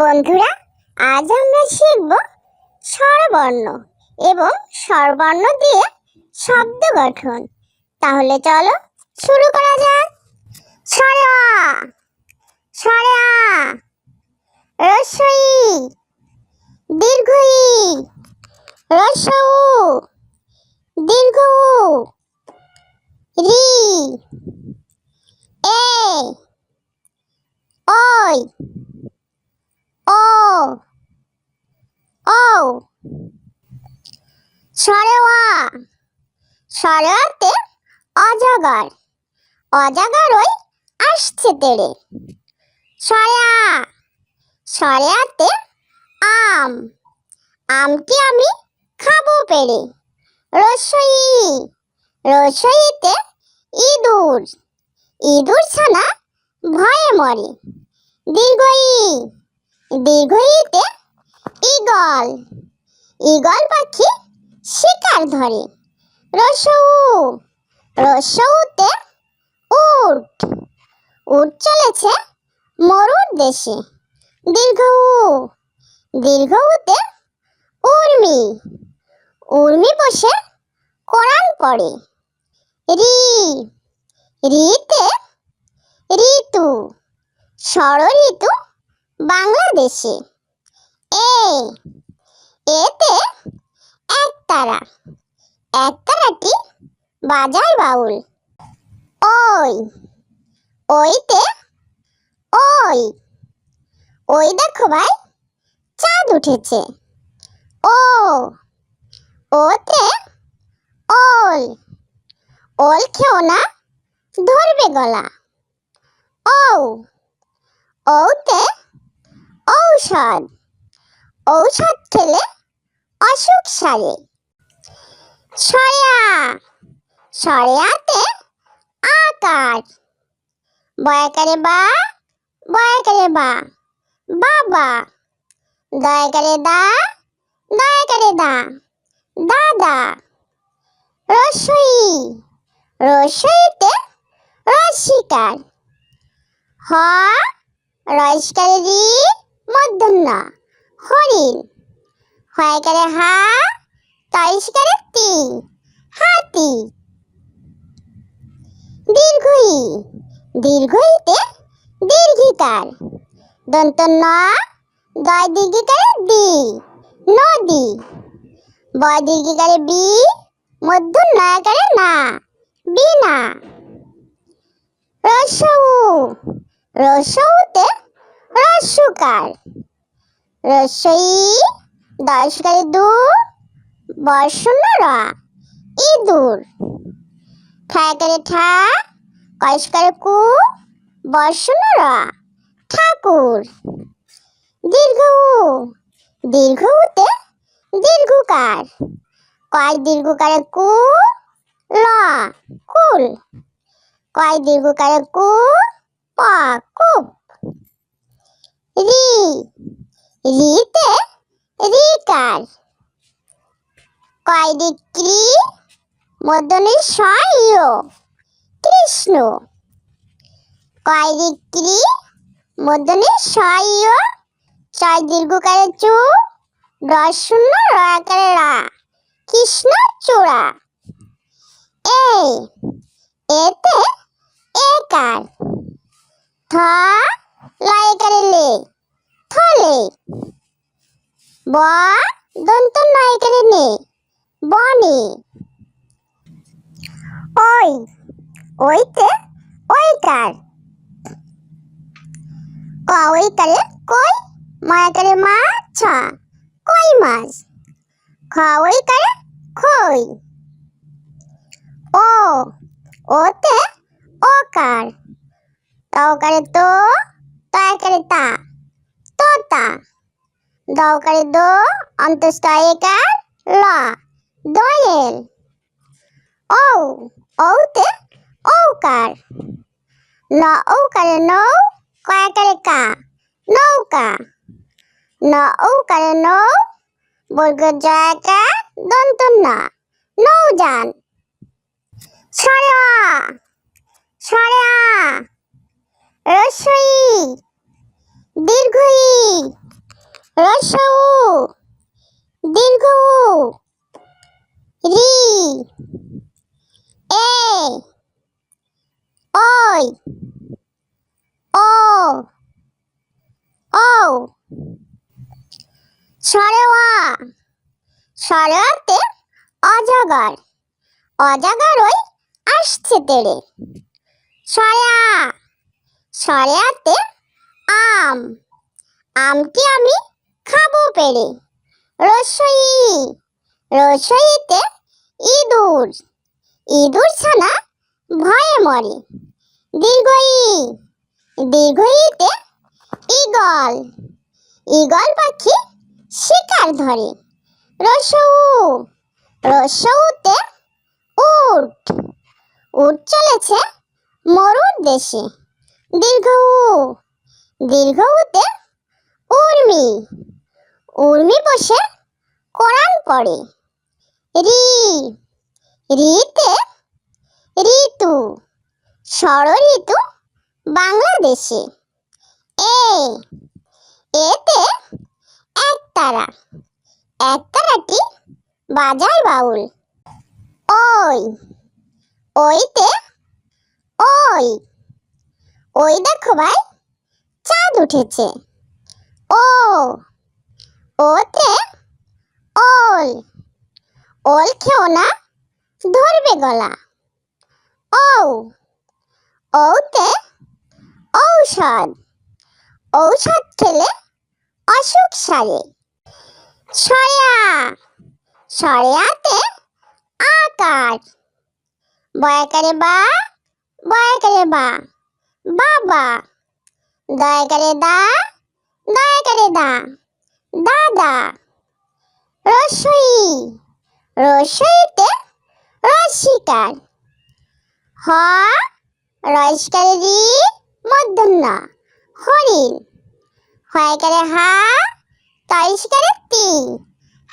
বন্ধুরা, আজ আমরা শিখব স্বরবর্ণ এবং স্বরবর্ণ দিয়ে শব্দ গঠন। তাহলে চলো শুরু করা যাক। স্বরে আ স্বরে আ রস্বই দীর্ঘই রস্য উ দীর্ঘ রি, এ ওই ও ও সরেওয়া সরেওয়াতে অজাগর অজাগর ওই আসছে তেড়ে সরেয়া সরেয়াতে আম। আমটি আমি খাব পেরে। রসই। রসইতে ইঁদুর। ইঁদুর ছানা ভয়ে মরে। দীর্ঘই। দীর্ঘইতে ঈগল। ঈগল পাখি শিকার ধরে। রসৌ, রসৌতে উট। উট চলেছে মরুর দেশে। দীর্ঘ উ দীর্ঘউতে উর্মি। উর্মি বসে কোরআন পড়ে। রি, রিতে ঋতু ষড় ঋতু বাংলাদেশে। এ এতে একতারা একতারাটি বাজার বাউল। ওই, ওইতে ওই ওই দেখো ভাই, চাঁদ উঠেছে। ও, ওতে ওল ওল খেও না, ধরবে গলা। ও, ওতে ঔষধ। ঔষধ খেলে অসুখ সারে। সরেয়া সরেয়াতে আকার। বয়াকারে বা বয়াকারে বা। বাবা। দয়াকারে দা দয়াকারে দা। দাদা। রসই। রসইতে রসিকার হ রয়স্কারে রি মধ্যন্ন হরিণ। হয়কারে হা তয়স্কারে তি, হাতি। দীর্ঘই, দীর্ঘইতে দীর্ঘিকার। দন্ত ন দয় দীর্ঘিকারে দি, নদী। বয় দীর্ঘিকারে বি মধ্য নয়াকারে না, বিনা। রসৌ, রসৌতে রস্যকার রসই দশকারে দু বর্ষণ র ইঁদুর। ঠায়াকারে ঠা কয়স্কারে কু বর্ষণ র ঠাকুর। দীর্ঘ উ, দীর্ঘ উতে দীর্ঘকার কয় দীর্ঘকারে কু, ল, কুল। কয় দীর্ঘকারে কু, প, কুপ। রি রিতে রিকার কয় ডিক্রি মদনে সয় কৃষ্ণ। কয় ডিক্রি মদনে সয় ছয় দীর্ঘকারে চু রস শূন্য রয়াকারে রা। কৃষ্ণ চূড়া। এ এতে একার। থ লয়কারে লে। থলে ব, দন্ত নয়কারে নে বনে ওই, ওইতে ওইকার। ক ওইকারে কই? মায়াকারে মাছ কই মাছ? খ ওইকারে খই। ও, ওতে ওকার। তকারে তো তয়াকারে তা। তোতা দকারে দো অন্তস্থ একার ল, দোয়েল। ও ওতে ঔকার। ন, ঔকারে নৌ, কয়াকারে কা, নৌকা। ন, ঔকারে নৌ বর্গ জয়াকা দন্ত না নৌযান। সরে সরে আ রসই দীর্ঘই। রসৌ দীর্ঘ রি। এ। ওই ও ও সরেওয়া সরেওয়াতে অজগর। অজগর ওই আসছে তেড়ে। সরেয়া। সরেয়াতে আম। আমটি আমি? খাব পেরে। রসই। রসইতে ইঁদুর। ইঁদুর ছানা ভয়ে মরে। দীর্ঘই। দীর্ঘইতে ঈগল। ঈগল পাখি শিকার ধরে। রসৌ। রসৌতে উট। উট চলেছে মরুর দেশে। দীর্ঘ দীর্ঘ উতে উর্মি। উর্মি বসে কোরআন পড়ে। রি, রিতে ঋতু ষড় ঋতু বাংলাদেশে। এ, এতে একতারা। একতারাটি বাজায় বাউল। ওই, ওইতে ওই। ওই দেখো ভাই উঠেছে। ও, ওতে ওল। ওল খেও না, ধরবে গলা। ও, ওতে ঔষধ। ঔষধ খেলে অসুখ সারে। সরেয়া, সরেয়াতে আকার। বয়াকারে বা বয়াকারে বা, বাবা। দয়াকারে দা দয়াকারে দা, দাদা। রসই, রসইতে রসিকার। হ রসকারে রি মধ্যন্ন হরিণ। হয় হয়কারে হা তয়সকারে তি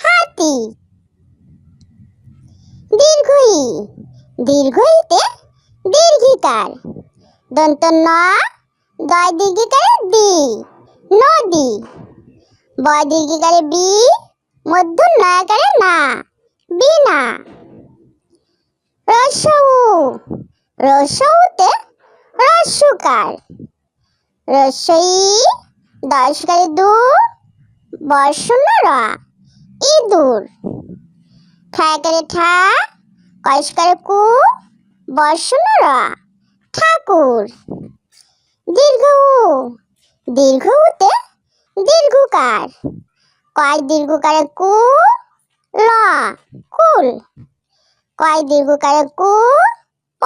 হাতি। দীর্ঘই, দীর্ঘইতে দীর্ঘিকার। দন্ত ন দয় দীর্ঘিকারে দি নদী। বয় দীর্ঘিকারে বি মধ্য নয়াকারে না, বিনা। রসৌ, রসৌতে রস্যকার রসই দশকারে দু বর্ষণ র, ইঁদুর। ঠায়াকারে ঠা কয়সকারে কু বর্ষণ র, ঠাকুর। দীর্ঘ উ, দীর্ঘ উতে দীর্ঘকার কয় দীর্ঘকারে কু? ল। কুল। কয় দীর্ঘকারে কু? প।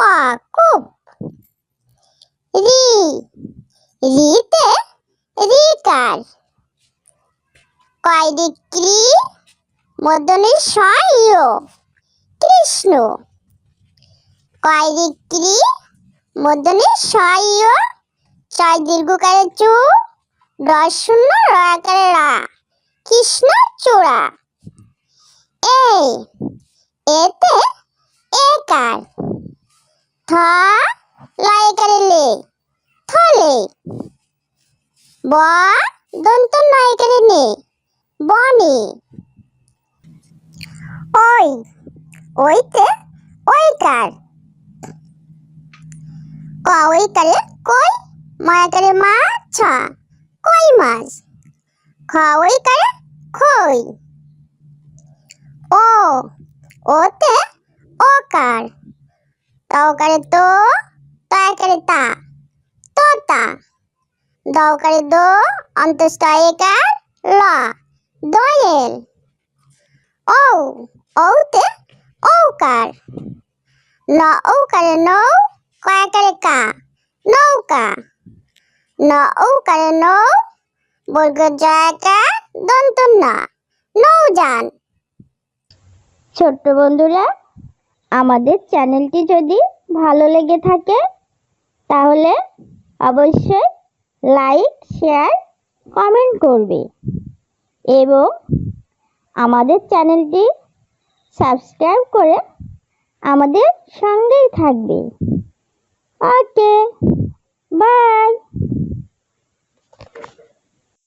কুপ। রি। রিতে রিকার কয় ডিক্রি মদনে সয় কৃষ্ণ। কয় ডিক্রি মদনে সয় ছয় দীর্ঘকারে চু দশ শূন্য রয়াকারে রা, কৃষ্ণ চূড়া। এই, এতে একার থ লয়কারে লে থলে ব, দন্ত নয়কারে নে বনে ওই, ওইতে ওইকার ক ওইকারে কই? মায়াকারে মাছ কই মাছ? খ ওইকারে খই। ও, ওতে ওকার তকারে তো তয়াকারে তা। তোতা দকারে দো অন্তস্থ একার ল, দোয়েল। ও ঔতে ঔকার ন ঔকারে নৌ কয়াকারে কা, নৌকা। ন ঔকারে নৌ। বর্গ জয়াকার দন্ত না। নৌযান ছোট্ট বন্ধুরা, আমাদের চ্যানেলটি যদি ভালো লেগে থাকে, তাহলে অবশ্যই লাইক, শেয়ার, কমেন্ট করবে। এবং আমাদের চ্যানেলটি সাবস্ক্রাইব করে আমাদের সঙ্গেই থাকবে। Okay, bye.